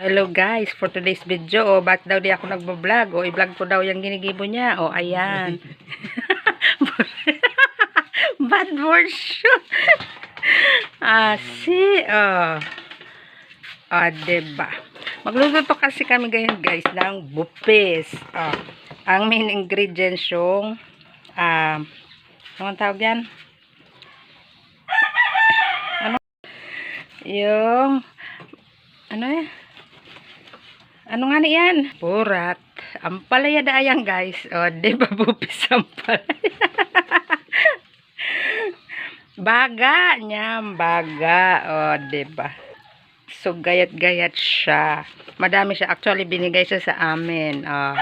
Hello guys, for today's video, oh, ba't daw di ako nagbablog? O, i-vlog ko daw yung ginigibo niya. O, ayan. Bad version. ah, si, oh. Ah, diba? Magluluto kasi kami ngayon guys ng bupis. Ah, ang main ingredients yung, ah, anong tawag yan? Ano? Yung, ano eh? Ano nga na yan? Purat. Ampalaya da ayan guys. O, di ba bupis ampalaya? baga niya. Baga. O, di ba? So, gayat-gayat siya. Madami siya. Actually, binigay siya sa amin. O,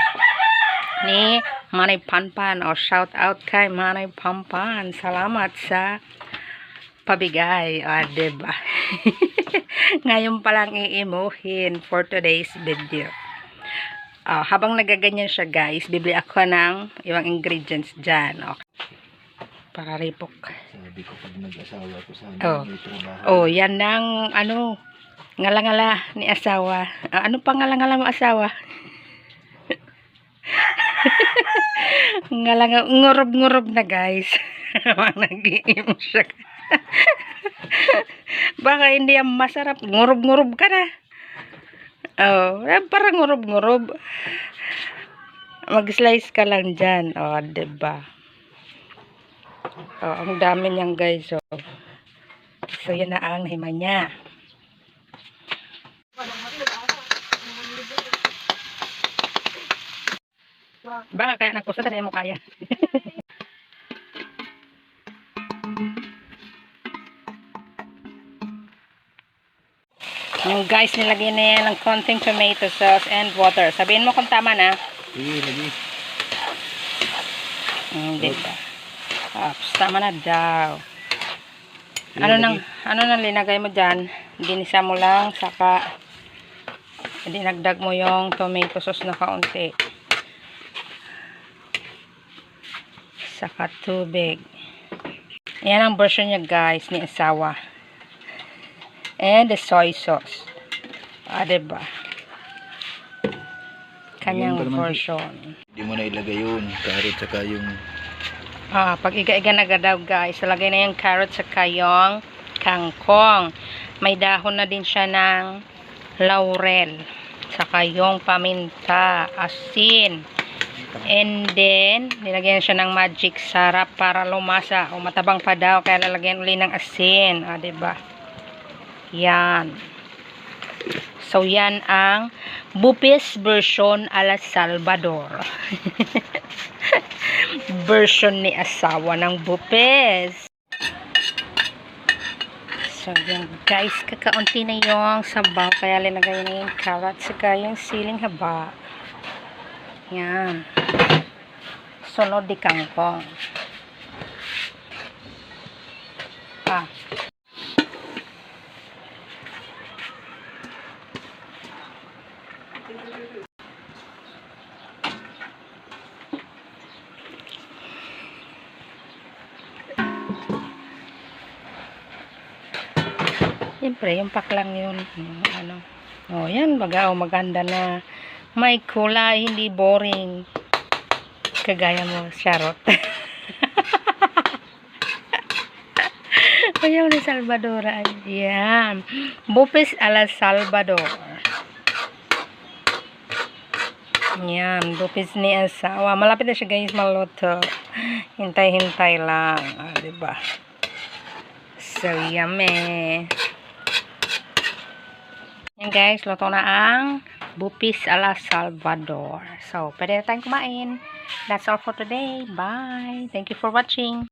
ni Manay Panpan. O, shout out kay Manay Panpan. Salamat sa pabigay. O, di ba? Ngayon pa lang iimuhin for today's video. Ah, habang nagaganyan siya guys, bibili ako ng ibang ingredients dyan. Okay. Para ripok. Sabi ko pag nag-asawa ko sana Oh. may trabaho. Oh, yan ng ano, ngalangala ni asawa. Ah, ano pa ngalangala mo asawa? ngalanga, ngurob-ngurob na guys. Nag-iim siya. Baka hindi yan masarap. Ngurob-ngurob ka na. Oh, parang ngurob-ngurob. Mag-slice ka lang dyan. Oh, 'di ba? Oh, ang dami niyan guys. Oh. So, yun na ang hima niya. Baka kaya nagpusta na mo kaya. Yung guys, nilagyan na yan ng konting tomato sauce and water. Sabihin mo kung tama na. Sige, lagi. Hindi ba? Ops, tama na daw. Ano nang ano nang linagay mo diyan? Dinisa mo lang saka dinagdag mo yung tomato sauce na kaunti. Saka tubig. Yan ang version niya guys ni asawa. And the soy sauce. Ah, diba? Kanyang naman, version. Hindi mo na ilagay yun. Carrot saka yung Ah, pag iga-iga na daw guys, lagay na yung carrot sa kayong kangkong. May dahon na din siya ng laurel. Saka yung paminta, asin. And then, nilagyan siya ng magic sarap para lumasa. O matabang pa daw, kaya lalagyan uli ng asin. Ah, 'di ba? Yan. So, yan ang Bupis version ala Salvador. version ni asawa ng Bupes. So, yan guys, kakaunti na yung sabaw. Kaya linagay na yung carrot saka yung siling haba. Yan. Sunod di kangkong. Ah. Siyempre, yung paklang yun. Ano. Oh, yan. Baga, oh, maganda na. May kulay, hindi boring. Kagaya mo, Charot. Ayaw ni Salvador. Yan. Bupis ala Salvador. Yan. Bupis ni asawa. Malapit na siya guys maluto. Hintay-hintay lang. Ah, diba? So, yummy. Yan guys, luto na ang bupis ala Salvador. So, pwede na tayong kumain. That's all for today. Bye. Thank you for watching.